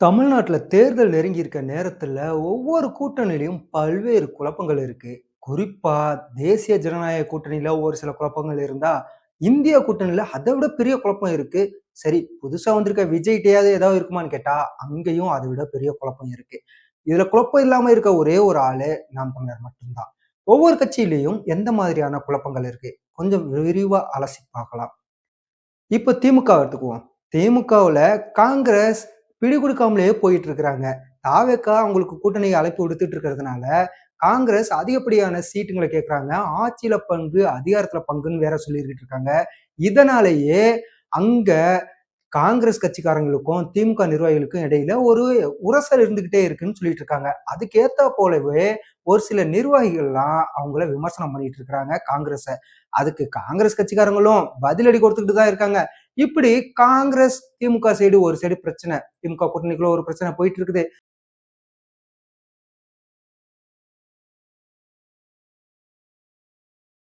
தமிழ்நாட்டில் தேர்தல் நெருங்கியிருக்க நேரத்தில் ஒவ்வொரு கூட்டணியிலையும் பல்வேறு குழப்பங்கள் இருக்கு. குறிப்பா தேசிய ஜனநாயக கூட்டணியில ஒரு சில குழப்பங்கள் இருந்தா இந்திய கூட்டணியில அதை விட பெரிய குழப்பம் இருக்கு. சரி புதுசா வந்திருக்க விஜய்கிட்டயாவது ஏதாவது இருக்குமான்னு கேட்டா அங்கேயும் அதை விட பெரிய குழப்பம் இருக்கு. இதுல குழப்பம் இல்லாம இருக்க ஒரே ஒரு ஆளு நாம் தமிழர் மட்டும்தான். ஒவ்வொரு கட்சியிலையும் எந்த மாதிரியான குழப்பங்கள் இருக்கு? கொஞ்சம் விரிவா அலசி பார்க்கலாம். இப்போ திமுக எடுத்துக்குவோம். திமுகவில் காங்கிரஸ் பிடி கொடுக்காமலேயே போயிட்டு இருக்கிறாங்க தாவேக்கா அவங்களுக்கு கூட்டணியை அழைப்பு விடுத்துட்டு இருக்கிறதுனால காங்கிரஸ் அதிகப்படியான சீட்டுங்களை கேட்குறாங்க ஆட்சியில பங்கு அதிகாரத்துல பங்குன்னு வேற சொல்லிக்கிட்டு இருக்காங்க இதனாலேயே அங்க காங்கிரஸ் கட்சிக்காரங்களுக்கும் திமுக நிர்வாகிகளுக்கும் இடையில ஒரு உரசல் இருந்துகிட்டே இருக்குன்னு சொல்லிட்டு இருக்காங்க அதுக்கேத்த போலவே ஒரு சில நிர்வாகிகள்லாம் அவங்கள விமர்சனம் பண்ணிட்டு இருக்கிறாங்க காங்கிரஸ. அதுக்கு காங்கிரஸ் கட்சிக்காரங்களும் பதிலடி கொடுத்துக்கிட்டு தான் இருக்காங்க. இப்படி காங்கிரஸ் திமுக சைடு ஒரு சைடு பிரச்சனை. திமுக கூட்டணிக்குள்ள ஒரு பிரச்சனை போயிட்டு இருக்குது.